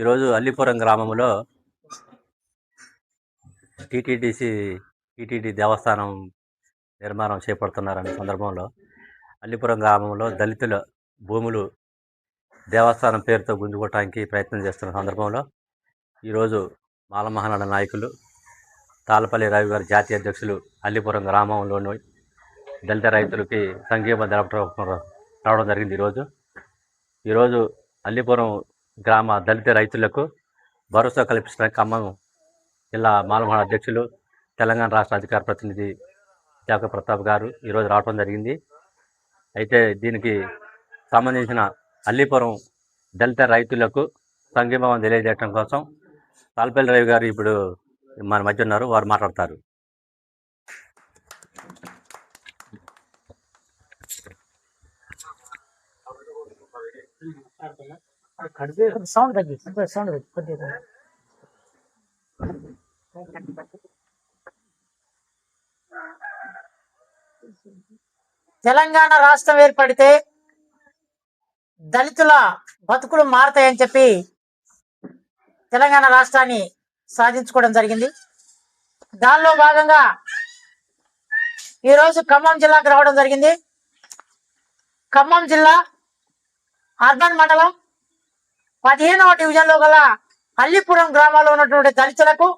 ఈరోజు అల్లిపురం గ్రామంలో TTDC TTD దేవస్థానం నిర్మాణం చేపడుతున్నారనే సందర్భంలో అల్లిపురం గ్రామంలో దళితుల భూములు దేవస్థానం పేరుతో గుంజుకోవటానికి ప్రయత్నం చేస్తున్న సందర్భంలో ఈరోజు మాలమహనాడ నాయకులు తాళపల్లి రవి గారి జాతీయ అధ్యక్షులు అల్లిపురం గ్రామంలోని దళిత రైతులకి సంఘీభ జరపడం రావడం జరిగింది ఈరోజు. ఈరోజు అల్లిపురం గ్రామ దళిత రైతులకు భరోసా కల్పించిన ఖమ్మం జిల్లా మాలమహన అధ్యక్షులు తెలంగాణ రాష్ట్ర అధికార ప్రతినిధి జాక ప్రతాప్ గారు ఈరోజు రావడం జరిగింది. అయితే దీనికి సంబంధించిన అల్లిపురం దళిత రైతులకు సంఘీభావం తెలియజేయడం కోసం తాల్పల్లి రవి గారు ఇప్పుడు మన మధ్య ఉన్నారు. వారు మాట్లాడతారు. సౌండ్ తగ్గి సౌండ్ తగ్గి కొద్దిగా తెలంగాణ రాష్ట్రం ఏర్పడితే దళితుల బతుకులు మారతాయని చెప్పి తెలంగాణ రాష్ట్రాన్ని సాధించుకోవడం జరిగింది. దానిలో భాగంగా ఈరోజు ఖమ్మం జిల్లాకు రావడం జరిగింది. ఖమ్మం జిల్లా అర్బన్ మండలం పదిహేనవ డివిజన్లో గల అల్లిపురం గ్రామాల్లో ఉన్నటువంటి దళితులకు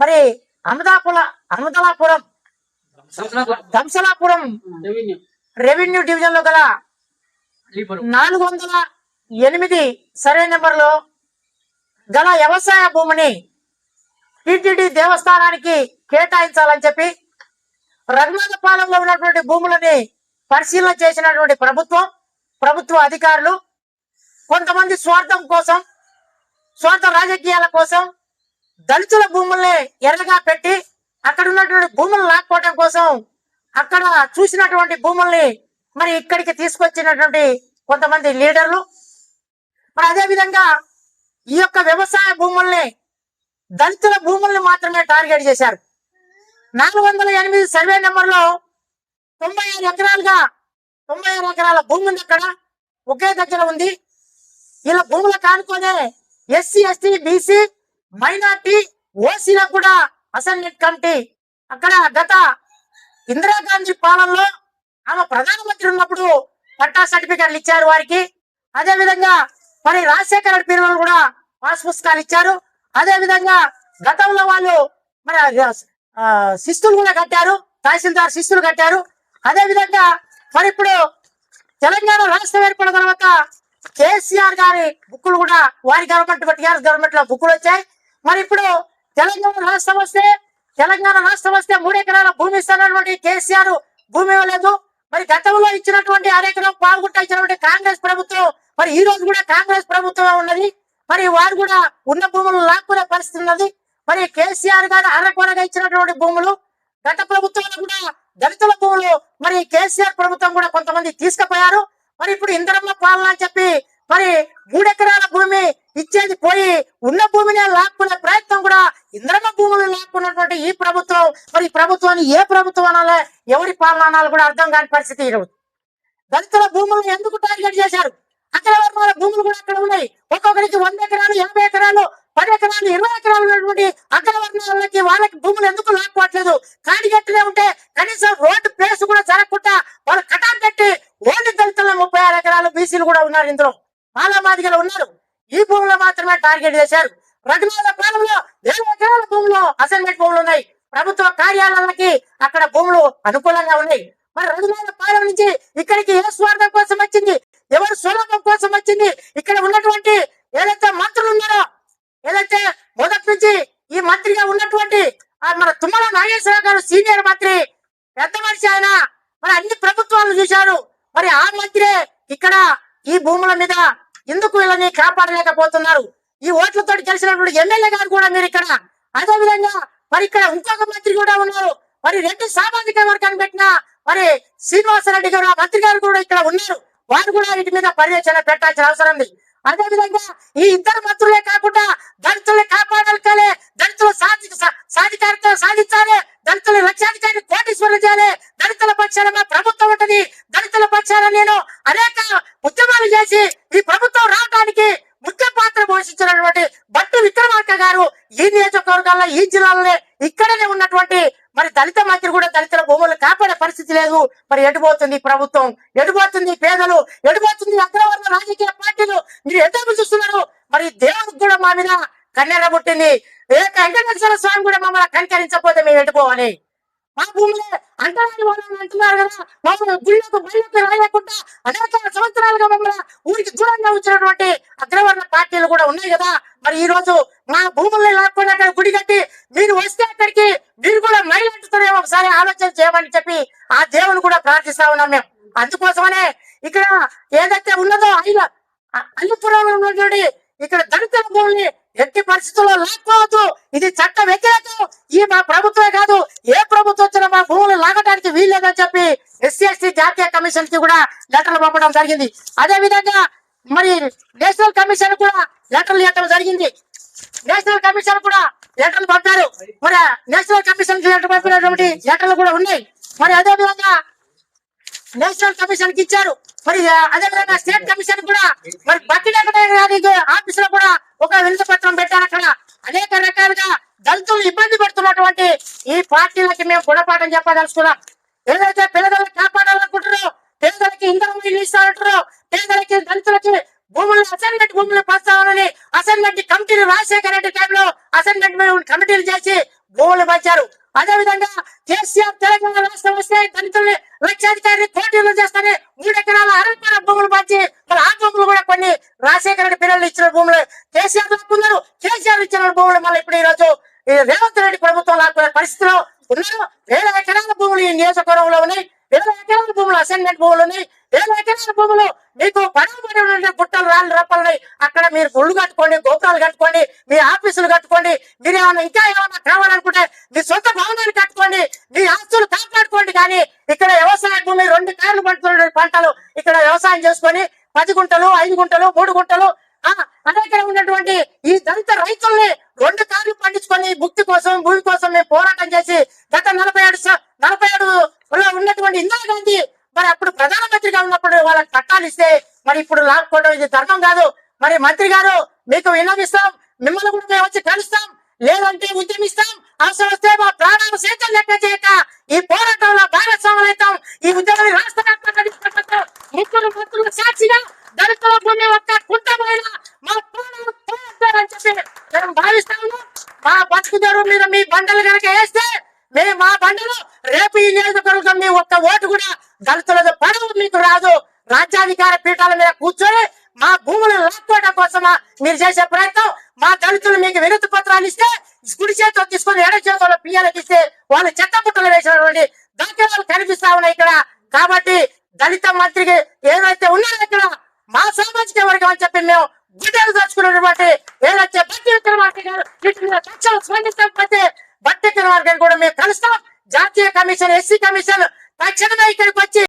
మరి అమదాపుల అమదలాపురం దంసలాపురం రెవెన్యూ. డివిజన్లో గల నాలుగు వందల ఎనిమిది సర్వే నెంబర్లో గల వ్యవసాయ భూమిని టిటిడి దేవస్థానానికి కేటాయించాలని చెప్పి రఘునాథపాలెంలో ఉన్నటువంటి భూములని పరిశీలన చేసినటువంటి ప్రభుత్వం ప్రభుత్వ అధికారులు కొంతమంది స్వార్థం కోసం స్వార్థ రాజకీయాల కోసం దళితుల భూముల్ని ఎర్రగా పెట్టి అక్కడ ఉన్నటువంటి భూములు లాక్కోవడం కోసం అక్కడ చూసినటువంటి భూముల్ని మరి ఇక్కడికి తీసుకొచ్చినటువంటి కొంతమంది లీడర్లు. మరి అదేవిధంగా ఈ యొక్క వ్యవసాయ భూముల్ని దళితుల భూముల్ని మాత్రమే టార్గెట్ చేశారు. నాలుగు వందల ఎనిమిది సర్వే నెంబర్లో తొంభై ఆరు ఎకరాలుగా తొంభై ఆరు ఎకరాల భూమి ఉంది అక్కడ. ఒకే దగ్గర ఉంది. ఇలా భూముల కానుకోనే ఎస్సీ ఎస్టీ బీసీ మైనార్టీ ఓసీలకు కూడా అసెంబ్లీ కమిటీ అక్కడ గత ఇందిరాగాంధీ పాలనలో ఆమె ప్రధానమంత్రి ఉన్నప్పుడు పట్టా సర్టిఫికెట్లు ఇచ్చారు వారికి. అదే విధంగా మరి రాజశేఖర రెడ్డి పిల్లలు కూడా పాస్ పుస్తకాలు ఇచ్చారు. అదే విధంగా గతంలో వాళ్ళు మరి ఆ, శిస్తులు కూడా కట్టారు. తహసీల్దార్ శిస్తులు కట్టారు. అదే విధంగా మరి ఇప్పుడు తెలంగాణ రాష్ట్రం ఏర్పడిన తర్వాత కేసీఆర్ గారి బుక్కులు కూడా వారి గవర్నమెంట్ టీఆర్ఎస్ గవర్నమెంట్లో బుక్కులు వచ్చాయి. మరి ఇప్పుడు తెలంగాణ రాష్ట్రం వస్తే తెలంగాణ రాష్ట్రం వస్తే మూడు ఎకరాల భూమి ఇస్తానటువంటి కేసీఆర్ భూమి ఇవ్వలేదు. మరి గతంలో ఇచ్చినటువంటి అరెకరం పాల్గొట్ట ఇచ్చినటువంటి కాంగ్రెస్ ప్రభుత్వం మరి ఈ రోజు కూడా కాంగ్రెస్ ప్రభుత్వమే ఉన్నది. మరి వారు కూడా ఉన్న భూములు లాక్కునే పరిస్థితి ఉన్నది. మరి కేసీఆర్ గారు అరకొరగా ఇచ్చినటువంటి భూములు గత ప్రభుత్వంలో కూడా దళితుల భూములు మరి కేసీఆర్ ప్రభుత్వం కూడా కొంతమంది తీసుకుపోయారు. మరి ఇప్పుడు ఇంద్రమ్మ పాలన అని చెప్పి మరి మూడెకరాల భూమి ఇచ్చేది పోయి ఉన్న భూమిని లాక్కునే ప్రయత్నం కూడా ఇంద్రమ్మ భూములు లాక్కున్నటువంటి ఈ ప్రభుత్వం మరి ఈ ప్రభుత్వాన్ని ఏ ప్రభుత్వం అనాలే? ఎవరి పాలన అనాలి కూడా అర్థం కాని పరిస్థితి ఈరోజు దళితుల భూములను ఎందుకు టార్గెట్ చేశారు? అక్కడ వర్గాల భూములు కూడా అక్కడ ఉన్నాయి. ఒక్కొక్కరికి వంద ఎకరాలు యాభై ఎకరాలు పది ఎకరాలు ఇరవై ఎకరాలు ఉన్నటువంటి అక్కడ వర్గాలకి వాళ్ళకి భూములు ఎందుకు లాక్కోవట్లేదు? కాడిగట్టులే ఉంటే కనీసం రోడ్డు ప్లేస్ కూడా జరగకుండా వాళ్ళు కటాన్ పెట్టి ఓన్లీ దళితుల ముప్పై ఆరు ఎకరాలు బీసీలు కూడా ఉన్నారు ఇందులో. చాలా మాదిగలు ఉన్నారు. ఈ భూములు మాత్రమే టార్గెట్ చేశారు. రఘునాథ పాలెంలో వేల ఎకరాల భూములు అసైన్మెంట్ భూములు ఉన్నాయి. ప్రభుత్వ కార్యాలయాలకి అక్కడ భూములు అనుకూలంగా ఉన్నాయి. మరి రఘునాథ పాలెం నుంచి ఇక్కడికి ఏ స్వార్థం కోసం వచ్చింది? ఎవరు సులభం కోసం వచ్చింది? ఇక్కడ ఉన్నటువంటి ఏదైతే మంత్రులు ఉన్నారో ఏదైతే మొదటి నుంచి ఈ మంత్రిగా ఉన్నటువంటి మన తుమ్మల నాగేశ్వరరావు గారు సీనియర్ మంత్రి పెద్ద మనిషి ఆయన మరి అన్ని ప్రభుత్వాలు చూశారు. మరి ఆ మంత్రే ఇక్కడ ఈ భూముల మీద ఎందుకు వీళ్ళని కాపాడలేకపోతున్నారు? ఈ ఓట్లతో గెలిచినటువంటి ఎమ్మెల్యే గారు కూడా మీరు ఇక్కడ. అదే విధంగా మరి ఇక్కడ ఇంకొక మంత్రి కూడా ఉన్నారు. మరి రెండు సామాజిక వర్గాన్ని పెట్టిన మరి శ్రీనివాసరెడ్డి గారు ఆ మంత్రి గారు కూడా ఇక్కడ ఉన్నారు. వారు కూడా వీటి మీద పర్యవేక్షణ పెట్టాల్సిన అవసరం ఉంది. అదే విధంగా ఈ ఇద్దరు మంత్రులే కాకుండా దళితుల్ని కాపాడాలి దళితులు సాధి సా- సాధించాలి. దళితుల లక్షాధికారి కోటీశ్వరులు చేయాలి దళితుల పక్షాన మా ప్రభుత్వం ఉంటది. దళితుల పక్షాన నేను అనేక ఉద్యమాలు చేసి ఈ ప్రభుత్వం రావడానికి ముఖ్య పాత్ర పోషించినటువంటి భట్టు విక్రమార్క గారు ఈ నియోజకవర్గాల్లో ఈ జిల్లాలోనే ఇక్కడనే ఉన్నటువంటి మరి దళిత మంత్రి కూడా దళితుల భూములు కాపాడే పరిస్థితి లేదు. మరి ఎటుపోతుంది ప్రభుత్వం? ఎటుపోతుంది పేదలు? ఎటుపోతుంది అగ్రవర్గ అగ్రవర్ణ రాజకీయ పార్టీలు? మీరు ఎటు చూస్తున్నారు. మరి దేవుడికి కూడా మా మీద కన్నెర పుట్టింది. ఏ వెంకటేశ్వర స్వామి కూడా మమ్మల్ని కనికరించకపోతే మేము వెళ్ళిపోవాలి. మా భూమిలో అంటరాని వాళ్ళని అంటున్నారు కదా మమ్మల్ని గుళ్ళకు బయటకు రాయకుండా అనేక సంవత్సరాలుగా మమ్మల్ని ఊరికి దూరంగా వచ్చినటువంటి అగ్రవర్ణ పార్టీలు కూడా ఉన్నాయి కదా. మరి ఈ రోజు మా భూముల్ని లాక్కుండా అక్కడ గుడి కట్టి మీరు వస్తే అక్కడికి మీరు కూడా మైలంటుతారేమో ఒకసారి ఆలోచన చేయమని చెప్పి ఆ దేవుని కూడా ప్రార్థిస్తా ఉన్నాం మేము. అందుకోసమనే ఇక్కడ ఏదైతే ఉన్నదో అయిన అల్లిపురంలో ఉన్నటువంటి ఇక్కడ దళితుల భూముల్ని ఎట్టి పరిస్థితుల్లో లాక్కోవద్దు ఇది చట్ట వ్యతిరేకం. ఈ మా ప్రభుత్వమే కాదు ఏ ప్రభుత్వం వచ్చినా మా భూములు లాగడానికి వీల్లేదని చెప్పి ఎస్సీ ఎస్టీ జాతీయ కమిషన్కి కూడా లెటర్లు పంపడం జరిగింది. అదే విధంగా మరి నేషనల్ కమిషన్ కూడా లెటర్లు ఇవ్వడం జరిగింది. నేషనల్ కమిషన్ కూడా లెటర్లు పంపారు. మరి నేషనల్ కమిషన్ లెటర్ పంపినటువంటి లెటర్లు కూడా ఉన్నాయి. మరి అదే విధంగా నేషనల్ కమిషన్కి ఇచ్చారు. మరి అదే విధంగా స్టేట్ కమిషన్ కూడా మరి బట్టి గారి ఆఫీస్లో కూడా ఒక వినతి పత్రం పెట్టారు అక్కడ. అనేక రకాలుగా దళితులు ఇబ్బంది పెడుతున్నటువంటి ఈ పార్టీలకి మేము గుణపాఠం చెప్పదలుచుకున్నాం. ఏదైతే పేదలను కాపాడాలనుకుంటున్నారో పేదలకి ఇంధనం ఇస్తారంటారో పేదలకి దళితులకి భూములు అసైన్మెంట్ భూములు పంచాలని అసైన్మెంట్ కమిటీలు రాజశేఖర రెడ్డి టైంలో అసైన్మెంట్ కమిటీలు చేసి భూములు పంచారు. అదే విధంగా కేసీఆర్ తెలంగాణ రాష్ట్రం వస్తే దళితుల్ని లక్షాధికారి కోటీలు చేస్తానే మూడు ఎకరాల అరవై భూములు పంచి మరి ఆ భూములు కూడా కొన్ని రాజశేఖర రెడ్డి పిల్లలు ఇచ్చిన భూములు. కేసీఆర్ లాక్కున్నారు కేసీఆర్ ఇచ్చిన భూములు మళ్ళీ ఇప్పుడు ఈ రోజు ఈ రేవంత్ రెడ్డి ప్రభుత్వం లాక్కునే పరిస్థితిలో ఉన్నారు. వేల ఎకరాల భూములు ఈ నియోజకవర్గంలో ఉన్నాయి. వేల ఎకరాల భూములు అసైన్మెంట్ భూములు ఉన్నాయి. వేల భూములు? మీకు పడవబడి గుట్టలు రాళ్ళు రప్పలున్నాయి అక్కడ మీరు గుళ్ళు కట్టుకోండి గోపురాలు కట్టుకోండి మీ ఆఫీసులు కట్టుకోండి మీరు ఏమైనా ఇంకా ఏమైనా కావాలనుకుంటే మీ సొంత భవనాన్ని కట్టుకోండి మీ ఆస్తులు కాపాడుకోండి కానీ ఇక్కడ వ్యవసాయ భూమి రెండు కాయలు పండుతున్న పంటలు ఇక్కడ వ్యవసాయం చేసుకొని పది గుంటలు ఐదు గుంటలు మూడు గుంటలు ఆ అనేక ఉన్నటువంటి ఈ దళిత రైతుల్ని రెండు కార్లు పండించుకొని ముక్తి కోసం భూమి కోసం మేము పోరాటం చేసి గత నలభై ఏడు నలభై ఏడు ఉన్నటువంటి ఇందిరాగాంధీ మరి అప్పుడు ప్రధానమంత్రిగా ఉన్నప్పుడు వాళ్ళకి పట్టాలు ఇస్తే మరి ఇప్పుడు లాక్కోవడం ఇది ధర్మం కాదు. మరి మంత్రి గారు మీకు విన్నవిస్తాం మిమ్మల్ని కూడా మేము వచ్చి కలుస్తాం లేదంటే ఉద్యమిస్తాం. అవసరం వస్తే మా ప్రాణాలు సైతం లెక్క చేయక ఈ పోరాటంలో భాగస్వాములు అవుతాం ఈ ఉద్యమాన్ని రాష్ట్ర వ్యాప్తంగా తీసుకెళ్తాం. ముక్కులు ముక్కులు సాక్షిగా దళితుల భూమి ఒక్క కుంటమైన మా ప్రాణాలు పోరాడతారని చెప్పి మేము భావిస్తాము. మా బతుకుదేరు మీద మీ బండలు కనుక వేస్తే మేము మా బండలు రేపు ఈ నియోజకవర్గం మీ ఒక్క ఓటు కూడా దళితులది పడవ మీకు రాదు. రాజ్యాధికార పీఠాల మీద కూర్చొని మా భూములను లాక్కోవడం కోసమా మీరు చేసే ప్రయత్నం? మా దళితులు మీకు వినతి పత్రాలు ఇస్తే గుడి చేతితో తీసుకొని ఎడ చేతిలో పియ్యాలకి ఇస్తే వాళ్ళు చెత్త పుట్టలు వేసినటువంటి దాఖలాలు కనిపిస్తా ఉన్నాయి ఇక్కడ. కాబట్టి దళిత మంత్రికి ఏదైతే ఉన్నారో ఇక్కడ మా సామాజిక వర్గం అని చెప్పి మేము గుడ్డలు దాచుకున్నటువంటి ఏదైతే బట్టి విక్రమార్క గారు వీటి మీద తక్షణం స్పందించకపోతే బట్టి విక్రమార్క కూడా మేము కలుస్తాం. జాతీయ కమిషన్ ఎస్సీ కమిషన్ తక్షణమే ఇక్కడికి వచ్చి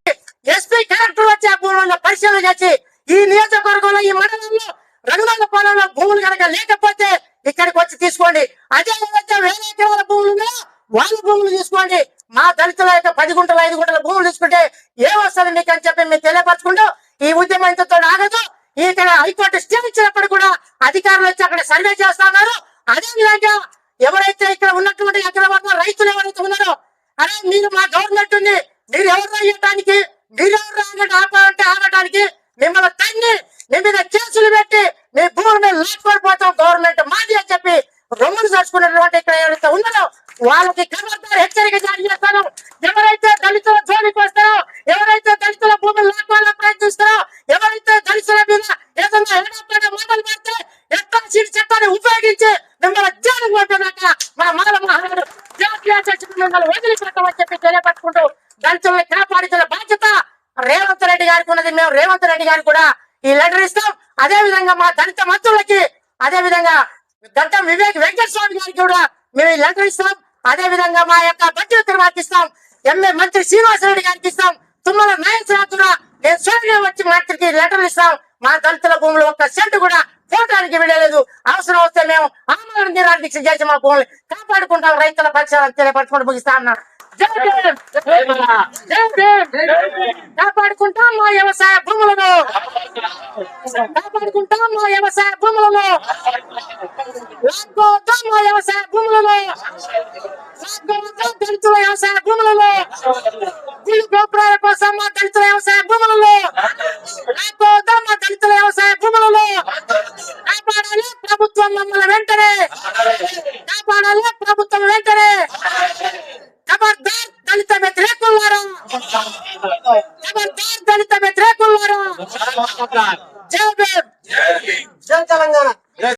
ఎస్పీ కలెక్టర్ వచ్చి ఆ భూములను పరిశీలన చేసి ఈ నియోజకవర్గంలో ఈ మండలంలో రంగుల పొలంలో భూములు కనుక లేకపోతే ఇక్కడికి వచ్చి తీసుకోండి. అదే వేరే వేల ఎకరాల భూములు వాళ్ళ భూములు తీసుకోండి. మా దళితుల యొక్క పది గుంటల ఐదు గుంటల భూములు తీసుకుంటే ఏమొస్తుంది మీకు అని చెప్పి మీరు తెలియపరచుకుంటూ ఈ ఉద్యమం ఇంతతో ఆగదు. ఇక్కడ హైకోర్టు స్టే ఇచ్చినప్పుడు కూడా అధికారులు వచ్చి అక్కడ సర్వే చేస్తున్నారు అదే విధంగా ఎవరైతే ఇక్కడ ఉన్నటువంటి అగ్రవర్ణ రైతులు ఎవరైతే ఉన్నారో అరే మీరు మా గవర్నమెంట్ ఉంది. మీరు ఎవరు అయ్యటానికి మీరు ఎవరు ఆపాలంటే ఆగటానికి? మిమ్మల్ని తన్ని మీ మీద కేసులు పెట్టి మీ భూమిని మీద గవర్నమెంట్ మాది అని చెప్పి రొమ్ములు చచ్చుకున్నటువంటి ఇక్కడ ఎవరైతే ఉన్నారో వాళ్ళకి ఖబర్దార్ హెచ్చరిక జారీ చేస్తాను. ఎవరైతే దళితుల జోలికి వస్తారో ఎవరైతే దళితుల భూమిని లాక్కోవాలని ప్రయత్నిస్తారో ఎవరైతే దళితుల మీద ఏదైనా ఏడాపేట మాటలు పెడితే ఎక్కడ సీట్ చట్టాన్ని ఉపయోగించి మిమ్మల్ని జైలు కొట్టదాకా మన మాల మహారాజు జాతీయ చర్చలు మిమ్మల్ని వదిలిపెట్టమని చెప్పి తెలియపట్టుకుంటూ దళితుల్ని కాపాడించిన బాధ్యత రేవంత్ రెడ్డి గారికి ఉన్నది మేము రేవంత్ రెడ్డి గారు కూడా ఈ లెటర్ ఇస్తాం అదే విధంగా మా దళిత మంత్రులకి అదే విధంగా దళిత వివేక్ వెంకట స్వామి గారికి కూడా మేము ఈ లెటర్ ఇస్తాం. అదే విధంగా మా యొక్క బట్టి విక్రమార్కి ఇస్తాం. ఎంఏ మంత్రి శ్రీనివాసరెడ్డి గారికి ఇస్తాం. తుమ్మల నాయన కూడా నేను స్వయంగా వచ్చి మంత్రికి లెటర్ ఇస్తాం. మా దళితుల భూములు ఒక్క సెంటు కూడా పోవటానికి వీడలేదు అవసరం వస్తే మేము ఆమరణ నిరాహార చేసి మా భూములు కాపాడుకుంటాం. రైతుల పక్షాలను తెలియపరచుకుంటూ ముగిస్తా ఉన్నాం. కాపాడుకుంటాం మా వ్యవసాయ భూములను కాపాడుకుంటాం మా వ్యవసాయ భూములను లాక్కోవద్దాం మా వ్యవసాయ భూములను లాక్కోవద్దాం దళితుల వ్యవసాయ భూములను గుళ్ళు గోపురాల కోసం మా దళితుల వ్యవసాయ భూములను లాక్కోవద్దాం మా దళితుల వ్యవసాయ భూములను కాపాడాలి ప్రభుత్వం మమ్మల్ని వెంటనే. కాపాడాలి ప్రభుత్వం వెంటనే.